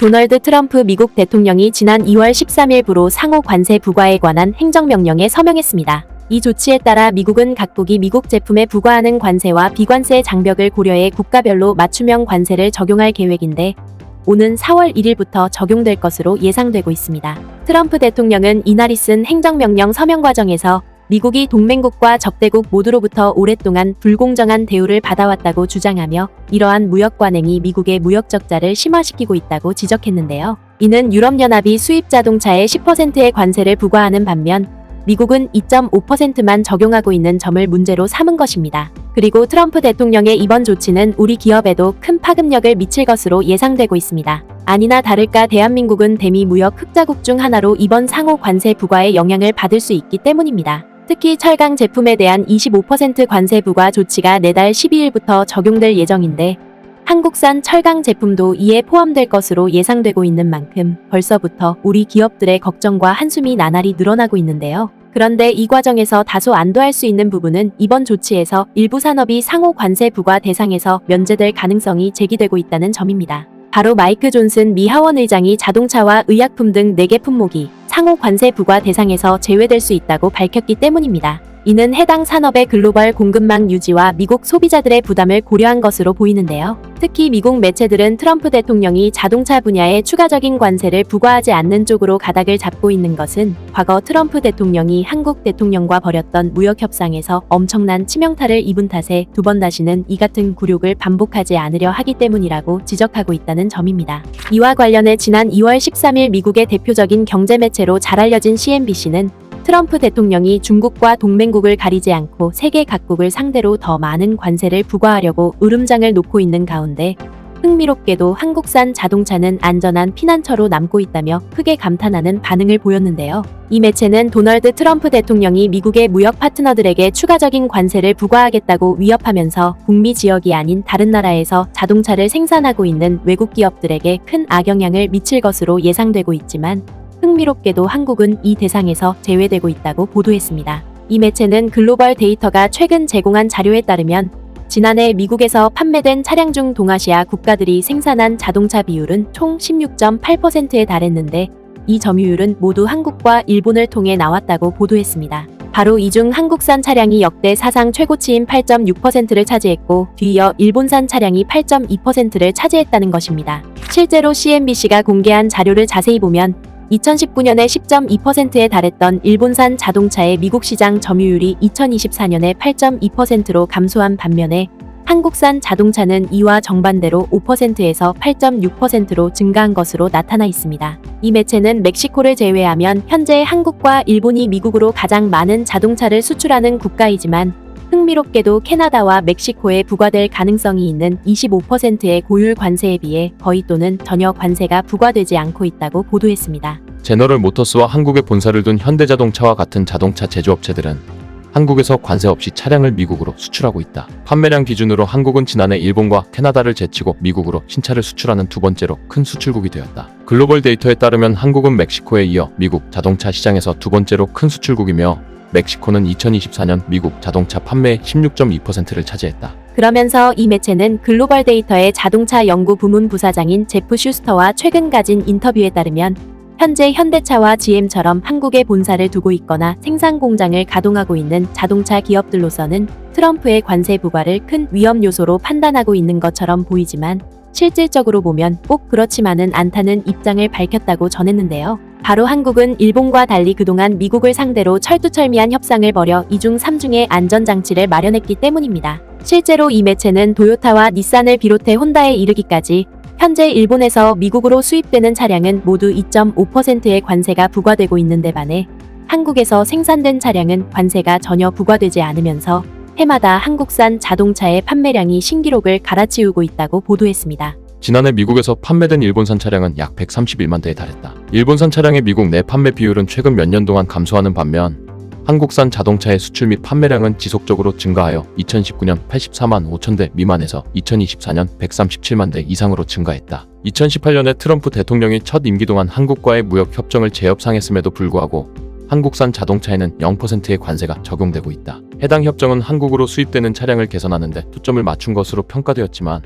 도널드 트럼프 미국 대통령이 지난 2월 13일부로 상호 관세 부과에 관한 행정명령에 서명했습니다. 이 조치에 따라 미국은 각국이 미국 제품에 부과하는 관세와 비관세 장벽을 고려해 국가별로 맞춤형 관세를 적용할 계획인데 오는 4월 1일부터 적용될 것으로 예상되고 있습니다. 트럼프 대통령은 이날이 쓴 행정명령 서명 과정에서 미국이 동맹국과 적대국 모두로부터 오랫동안 불공정한 대우를 받아왔다고 주장하며 이러한 무역 관행이 미국의 무역 적자를 심화시키고 있다고 지적했는데요. 이는 유럽연합이 수입 자동차에 10%의 관세를 부과하는 반면 미국은 2.5%만 적용하고 있는 점을 문제로 삼은 것입니다. 그리고 트럼프 대통령의 이번 조치는 우리 기업에도 큰 파급력을 미칠 것으로 예상되고 있습니다. 아니나 다를까 대한민국은 대미 무역 흑자국 중 하나로 이번 상호 관세 부과의 영향을 받을 수 있기 때문입니다. 특히 철강 제품에 대한 25% 관세 부과 조치가 내달 12일부터 적용될 예정인데 한국산 철강 제품도 이에 포함될 것으로 예상되고 있는 만큼 벌써부터 우리 기업들의 걱정과 한숨이 나날이 늘어나고 있는데요. 그런데 이 과정에서 다소 안도할 수 있는 부분은 이번 조치에서 일부 산업이 상호 관세 부과 대상에서 면제될 가능성이 제기되고 있다는 점입니다. 바로 마이크 존슨 미 하원 의장이 자동차와 의약품 등 4개 품목이 상호 관세 부과 대상에서 제외될 수 있다고 밝혔기 때문입니다. 이는 해당 산업의 글로벌 공급망 유지와 미국 소비자들의 부담을 고려한 것으로 보이는데요. 특히 미국 매체들은 트럼프 대통령이 자동차 분야에 추가적인 관세를 부과하지 않는 쪽으로 가닥을 잡고 있는 것은 과거 트럼프 대통령이 한국 대통령과 벌였던 무역 협상에서 엄청난 치명타를 입은 탓에 두 번 다시는 이 같은 굴욕을 반복하지 않으려 하기 때문이라고 지적하고 있다는 점입니다. 이와 관련해 지난 2월 13일 미국의 대표적인 경제 매체로 잘 알려진 CNBC는 트럼프 대통령이 중국과 동맹국을 가리지 않고 세계 각국을 상대로 더 많은 관세를 부과하려고 으름장을 놓고 있는 가운데 흥미롭게도 한국산 자동차는 안전한 피난처로 남고 있다며 크게 감탄하는 반응을 보였는데요. 이 매체는 도널드 트럼프 대통령이 미국의 무역 파트너들에게 추가적인 관세를 부과하겠다고 위협하면서 북미 지역이 아닌 다른 나라에서 자동차를 생산하고 있는 외국 기업들에게 큰 악영향을 미칠 것으로 예상되고 있지만 흥미롭게도 한국은 이 대상에서 제외되고 있다고 보도했습니다. 이 매체는 글로벌 데이터가 최근 제공한 자료에 따르면 지난해 미국에서 판매된 차량 중 동아시아 국가들이 생산한 자동차 비율은 총 16.8%에 달했는데 이 점유율은 모두 한국과 일본을 통해 나왔다고 보도했습니다. 바로 이 중 한국산 차량이 역대 사상 최고치인 8.6%를 차지했고 뒤이어 일본산 차량이 8.2%를 차지했다는 것입니다. 실제로 CNBC가 공개한 자료를 자세히 보면 2019년에 10.2%에 달했던 일본산 자동차의 미국 시장 점유율이 2024년에 8.2%로 감소한 반면에 한국산 자동차는 이와 정반대로 5%에서 8.6%로 증가한 것으로 나타나 있습니다. 이 매체는 멕시코를 제외하면 현재 한국과 일본이 미국으로 가장 많은 자동차를 수출하는 국가이지만 흥미롭게도 캐나다와 멕시코에 부과될 가능성이 있는 25%의 고율 관세에 비해 거의 또는 전혀 관세가 부과되지 않고 있다고 보도했습니다. 제너럴 모터스와 한국에 본사를 둔 현대자동차와 같은 자동차 제조업체들은 한국에서 관세 없이 차량을 미국으로 수출하고 있다. 판매량 기준으로 한국은 지난해 일본과 캐나다를 제치고 미국으로 신차를 수출하는 두 번째로 큰 수출국이 되었다. 글로벌 데이터에 따르면 한국은 멕시코에 이어 미국 자동차 시장에서 두 번째로 큰 수출국이며 멕시코는 2024년 미국 자동차 판매의 16.2%를 차지했다. 그러면서 이 매체는 글로벌 데이터의 자동차 연구 부문 부사장인 제프 슈스터와 최근 가진 인터뷰에 따르면 현재 현대차와 GM처럼 한국에 본사를 두고 있거나 생산 공장을 가동하고 있는 자동차 기업들로서는 트럼프의 관세 부과를 큰 위험 요소로 판단하고 있는 것처럼 보이지만 실질적으로 보면 꼭 그렇지만은 않다는 입장을 밝혔다고 전했는데요. 바로 한국은 일본과 달리 그동안 미국을 상대로 철두철미한 협상을 벌여 이중 3중의 안전장치를 마련했기 때문입니다. 실제로 이 매체는 도요타와 닛산을 비롯해 혼다에 이르기까지 현재 일본에서 미국으로 수입되는 차량은 모두 2.5%의 관세가 부과되고 있는데 반해 한국에서 생산된 차량은 관세가 전혀 부과되지 않으면서 해마다 한국산 자동차의 판매량이 신기록을 갈아치우고 있다고 보도했습니다. 지난해 미국에서 판매된 일본산 차량은 약 131만 대에 달했다. 일본산 차량의 미국 내 판매 비율은 최근 몇 년 동안 감소하는 반면 한국산 자동차의 수출 및 판매량은 지속적으로 증가하여 2019년 84만 5천 대 미만에서 2024년 137만 대 이상으로 증가했다. 2018년에 트럼프 대통령이 첫 임기 동안 한국과의 무역 협정을 재협상했음에도 불구하고 한국산 자동차에는 0%의 관세가 적용되고 있다. 해당 협정은 한국으로 수입되는 차량을 개선하는 데 초점을 맞춘 것으로 평가되었지만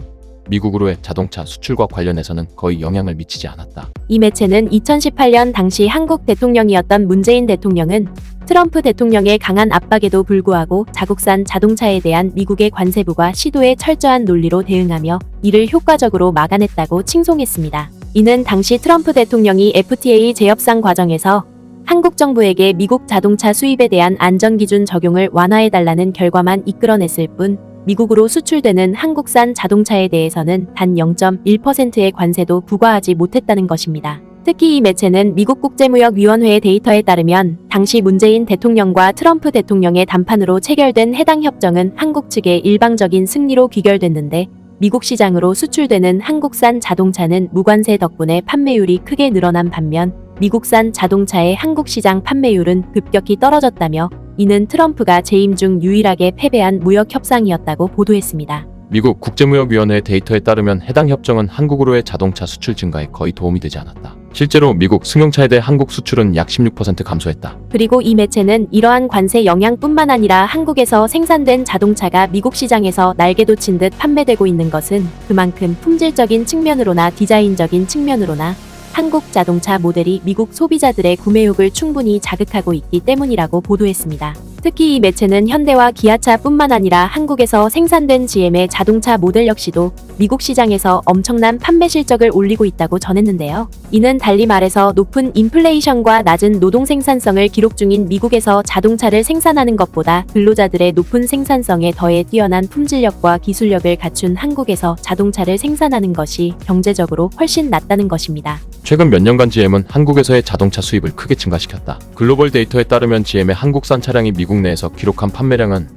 미국으로의 자동차 수출과 관련해서는 거의 영향을 미치지 않았다. 이 매체는 2018년 당시 한국 대통령이었던 문재인 대통령은 트럼프 대통령의 강한 압박에도 불구하고 자국산 자동차에 대한 미국의 관세부가 시도에 철저한 논리로 대응하며 이를 효과적으로 막아냈다고 칭송했습니다. 이는 당시 트럼프 대통령이 FTA 재협상 과정에서 한국 정부에게 미국 자동차 수입에 대한 안전기준 적용을 완화해달라는 결과만 이끌어냈을 뿐 미국으로 수출되는 한국산 자동차에 대해서는 단 0.1%의 관세도 부과하지 못했다는 것입니다. 특히 이 매체는 미국 국제무역위원회의 데이터에 따르면 당시 문재인 대통령과 트럼프 대통령의 담판으로 체결된 해당 협정은 한국 측의 일방적인 승리로 귀결됐는데 미국 시장으로 수출되는 한국산 자동차는 무관세 덕분에 판매율이 크게 늘어난 반면 미국산 자동차의 한국 시장 판매율은 급격히 떨어졌다며 이는 트럼프가 재임 중 유일하게 패배한 무역 협상이었다고 보도했습니다. 미국 국제무역위원회 데이터에 따르면 해당 협정은 한국으로의 자동차 수출 증가에 거의 도움이 되지 않았다. 실제로 미국 승용차에 대해 한국 수출은 약 16% 감소했다. 그리고 이 매체는 이러한 관세 영향뿐만 아니라 한국에서 생산된 자동차가 미국 시장에서 날개 돋친 듯 판매되고 있는 것은 그만큼 품질적인 측면으로나 디자인적인 측면으로나 한국 자동차 모델이 미국 소비자들의 구매욕을 충분히 자극하고 있기 때문이라고 보도했습니다. 특히 이 매체는 현대와 기아차뿐만 아니라 한국에서 생산된 GM의 자동차 모델 역시도 미국 시장에서 엄청난 판매 실적을 올리고 있다고 전했는데요. 이는 달리 말해서 높은 인플레이션과 낮은 노동 생산성을 기록 중인 미국에서 자동차를 생산하는 것보다 근로자들의 높은 생산성에 더해 뛰어난 품질력과 기술력을 갖춘 한국에서 자동차를 생산하는 것이 경제적으로 훨씬 낫다는 것입니다. 최근 몇 년간 GM은 한국에서의 자동차 수입을 크게 증가시켰다. 글로벌 데이터에 따르면 GM의 한국산 차량이 미국 내에서 기록한 판매량은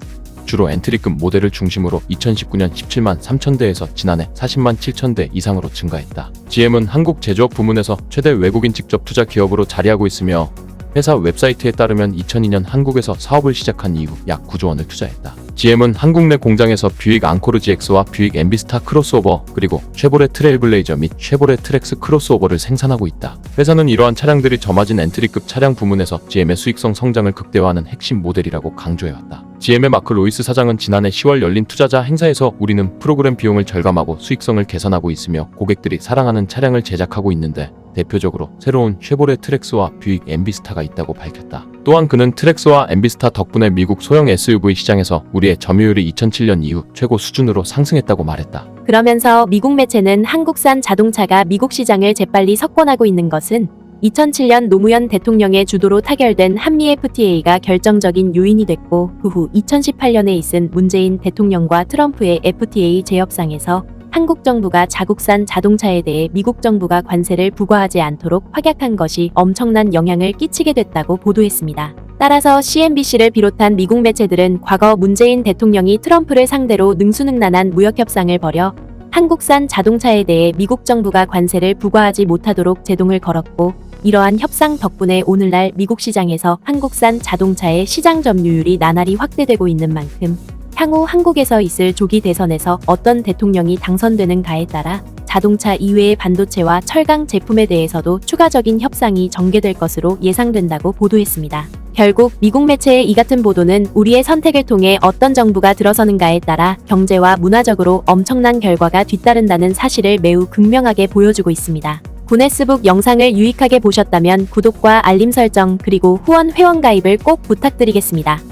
주로 엔트리급 모델을 중심으로 2019년 17만 3천 대에서 지난해 40만 7천 대 이상으로 증가했다. GM은 한국 제조업 부문에서 최대 외국인 직접 투자 기업으로 자리하고 있으며 회사 웹사이트에 따르면 2002년 한국에서 사업을 시작한 이후 약 9조 원을 투자했다. GM은 한국 내 공장에서 뷰익 앙코르 GX와 뷰익 엠비스타 크로스오버 그리고 쉐보레 트레일블레이저 및 쉐보레 트렉스 크로스오버를 생산하고 있다. 회사는 이러한 차량들이 저마진 엔트리급 차량 부문에서 GM의 수익성 성장을 극대화하는 핵심 모델이라고 강조해왔다. GM의 마크 로이스 사장은 지난해 10월 열린 투자자 행사에서 우리는 프로그램 비용을 절감하고 수익성을 개선하고 있으며 고객들이 사랑하는 차량을 제작하고 있는데 대표적으로 새로운 쉐보레 트렉스와 뷰익 엠비스타가 있다고 밝혔다. 또한 그는 트렉스와 엠비스타 덕분에 미국 소형 SUV 시장에서 우리의 점유율이 2007년 이후 최고 수준으로 상승했다고 말했다. 그러면서 미국 매체는 한국산 자동차가 미국 시장을 재빨리 석권하고 있는 것은 2007년 노무현 대통령의 주도로 타결된 한미 FTA가 결정적인 요인이 됐고 그 후 2018년에 있은 문재인 대통령과 트럼프의 FTA 재협상에서 한국 정부가 자국산 자동차에 대해 미국 정부가 관세를 부과하지 않도록 확약한 것이 엄청난 영향을 끼치게 됐다고 보도했습니다. 따라서 CNBC를 비롯한 미국 매체들은 과거 문재인 대통령이 트럼프를 상대로 능수능란한 무역 협상을 벌여 한국산 자동차에 대해 미국 정부가 관세를 부과하지 못하도록 제동을 걸었고 이러한 협상 덕분에 오늘날 미국 시장에서 한국산 자동차의 시장 점유율이 나날이 확대되고 있는 만큼 향후 한국에서 있을 조기 대선에서 어떤 대통령이 당선되는가에 따라 자동차 이외의 반도체와 철강 제품에 대해서도 추가적인 협상이 전개될 것으로 예상된다고 보도했습니다. 결국 미국 매체의 이 같은 보도는 우리의 선택을 통해 어떤 정부가 들어서는가에 따라 경제와 문화적으로 엄청난 결과가 뒤따른다는 사실을 매우 극명하게 보여주고 있습니다. 구네스북 영상을 유익하게 보셨다면 구독과 알림 설정 그리고 후원 회원 가입을 꼭 부탁드리겠습니다.